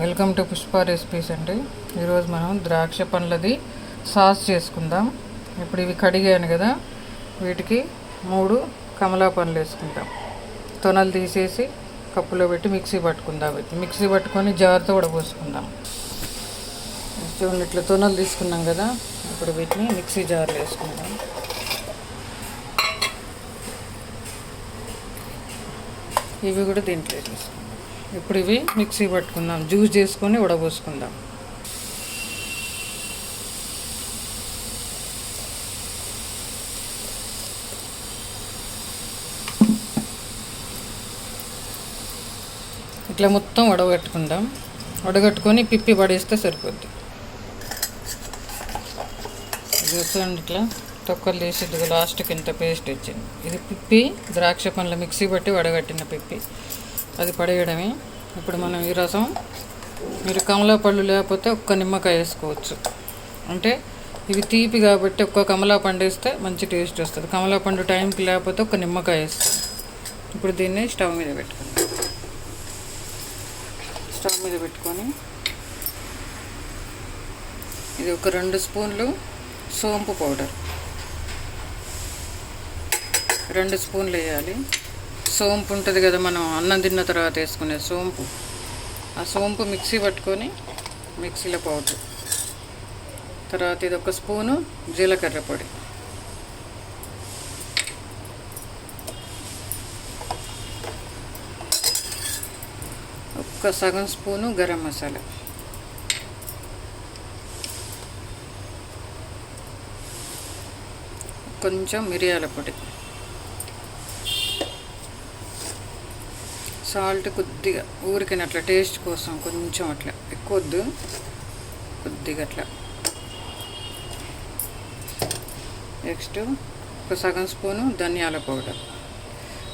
Welcome to Pushpa recipes అండి. ఈరోజు మనం ద్రాక్ష పండ్లది సాస్ చేసుకుందాం. ఇప్పుడు ఇవి కడిగాను కదా వీటికి మూడు కమలా పండ్లు వేసుకుంటాం. తొనలు తీసేసి కప్పులో పెట్టి మిక్సీ పట్టుకుందాం. మిక్సీ పట్టుకొని జార్తో కూడా పోసుకుందాం. చూడండి ఇట్లా తొనలు తీసుకున్నాం కదా ఇప్పుడు వీటిని మిక్సీ జార్లో వేసుకుందాం. ఇవి కూడా దీంట్లో వేసుకుందాం ఇప్పుడు ఇవి మిక్సీ పట్టుకుందాం. జ్యూస్ చేసుకొని ఉడబోసుకుందాం ఇట్లా మొత్తం వడగట్టుకుందాం. వడగట్టుకొని పిప్పి పడేస్తే సరిపోద్ది. ఇది ఇట్లా తొక్కలు తీసి లాస్ట్కి ఇంత పేస్ట్ వచ్చింది. ఇది పిప్పి ద్రాక్ష పండ్ల మిక్సీ పట్టి వడగట్టిన పిప్పి. అది పడేయడమే. ఇప్పుడు మనం ఈ రసం మీరు కమలా పళ్ళు లేకపోతే ఒక్క నిమ్మకాయ వేసుకోవచ్చు. అంటే ఇవి తీపి కాబట్టి ఒక్క కమలా పండు వేస్తే మంచి టేస్ట్ వస్తుంది. కమలా పండు టైంకి లేకపోతే ఒక నిమ్మకాయ వేస్తాం. ఇప్పుడు దీన్ని స్టవ్ మీద పెట్టుకుందాం. స్టవ్ మీద పెట్టుకొని ఇది ఒక రెండు స్పూన్లు సోంపు పౌడర్. రెండు స్పూన్లు వేయాలి. సోంపు ఉంటుంది కదా మనం అన్నం తిన్న తర్వాత వేసుకునే సోంపు. ఆ సోంపు మిక్సీ పట్టుకొని మిక్సీలో పౌడర్. తర్వాత ఇది ఒక స్పూను జీలకర్ర పొడి. ఒక్క సగం స్పూను గరం మసాలా. కొంచెం మిరియాల పొడి. సాల్ట్ కొద్దిగా ఊరికిన అట్లా టేస్ట్ కోసం కొంచెం అట్లా ఎక్కువ వద్దు కొద్దిగా అట్లా. నెక్స్ట్ ఒక సగం స్పూను ధనియాల పౌడర్.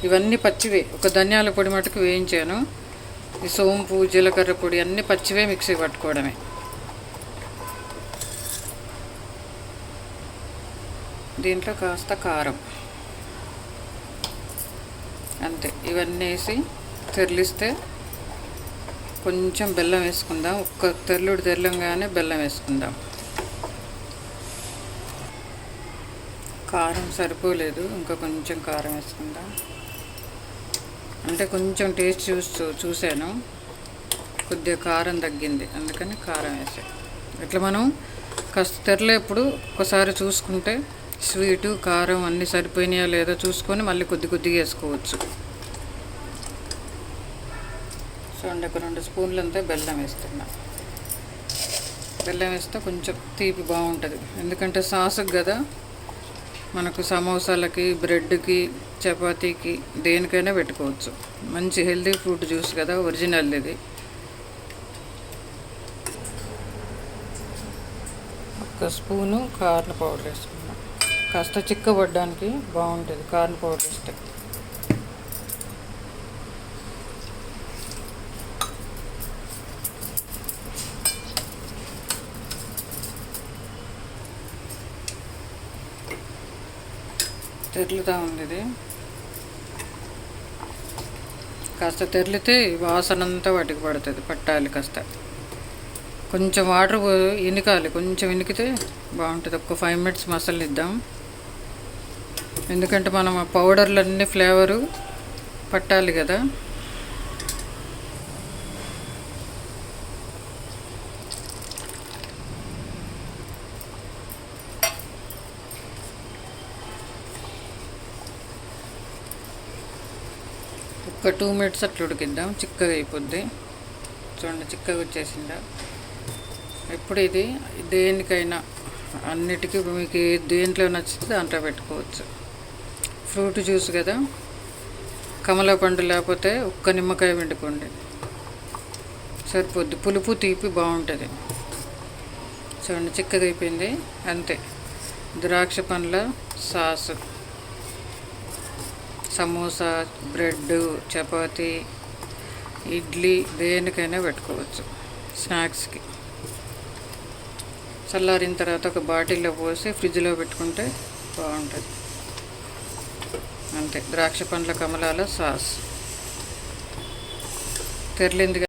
ఇవన్నీ పచ్చివే ఒక ధనియాల పొడి మటుకు వేయించాను. ఈ సోంపు జీలకర్ర పొడి అన్నీ పచ్చివే మిక్సీ పట్టుకోవడమే. దీంట్లో కాస్త కారం. అంతే ఇవన్నీ వేసి తెరిలిస్తే కొంచెం బెల్లం వేసుకుందాం. ఒక్క తెరలుడు తెరలంగానే బెల్లం వేసుకుందాం. కారం సరిపోలేదు. ఇంకా కొంచెం కారం వేసుకుందాం. అంటే కొంచెం టేస్ట్ చూస్తూ చూశాను. కొద్దిగా కారం తగ్గింది. అందుకని కారం వేసాను ఇట్లా మనం కాస్త తెరలేప్పుడు ఒకసారి చూసుకుంటే స్వీటు కారం అన్నీ సరిపోయినాయో లేదో చూసుకొని మళ్ళీ కొద్ది కొద్దిగా వేసుకోవచ్చు. చూడండి ఒక రెండు స్పూన్లు అంతా బెల్లం వేస్తున్నా. బెల్లం వేస్తే కొంచెం తీపి బాగుంటుంది. ఎందుకంటే సాసుకు కదా మనకు సమోసాలకి బ్రెడ్కి చపాతీకి దేనికైనా పెట్టుకోవచ్చు. మంచి హెల్దీ ఫ్రూట్ జ్యూస్ కదా ఒరిజినల్ ఇది. ఒక స్పూను కార్న్ పౌడర్ వేసుకున్నాం. కాస్త చిక్కబడ్డానికి బాగుంటుంది కార్న్ పౌడర్ వేస్తే. తెరులుతూ ఉంది ఇది. కాస్త తెరిలితే వాసన అంతా వాటికి పడుతుంది పట్టాలి కాస్త. కొంచెం వాటర్ ఇనకాలి కొంచెం ఇనికితే బాగుంటుంది. ఒక ఫైవ్ మినిట్స్ మసలిద్దాం ఇద్దాం. ఎందుకంటే మనం ఆ పౌడర్లన్నీ ఫ్లేవరు పట్టాలి కదా. ఒక టూ మినిట్స్ అట్లా ఉడికిద్దాం. చిక్కగా అయిపోద్ది. చూడండి చిక్కగా వచ్చేసిందా? ఎప్పుడు ఇది దేనికైనా అన్నిటికీ మీకు దేంట్లో నచ్చితే దాంట్లో పెట్టుకోవచ్చు. ఫ్రూట్ జ్యూస్ కదా? కమలా పండు లేకపోతే ఒక్క నిమ్మకాయ వండుకోండి సరిపోద్ది. పులుపు తీపి బాగుంటుంది. చూడండి చిక్కగా అయిపోయింది. అంతే. ద్రాక్ష పండ్ల సాసు. సమోసా బ్రెడ్ చపాతీ ఇడ్లీ దేనికైనా పెట్టుకోవచ్చు స్నాక్స్కి. చల్లారిన తర్వాత ఒక బాటిల్లో పోసి ఫ్రిడ్జ్లో పెట్టుకుంటే బాగుంటుంది. అంతే. ద్రాక్ష పండ్ల కమలాల సాస్. తెరలింది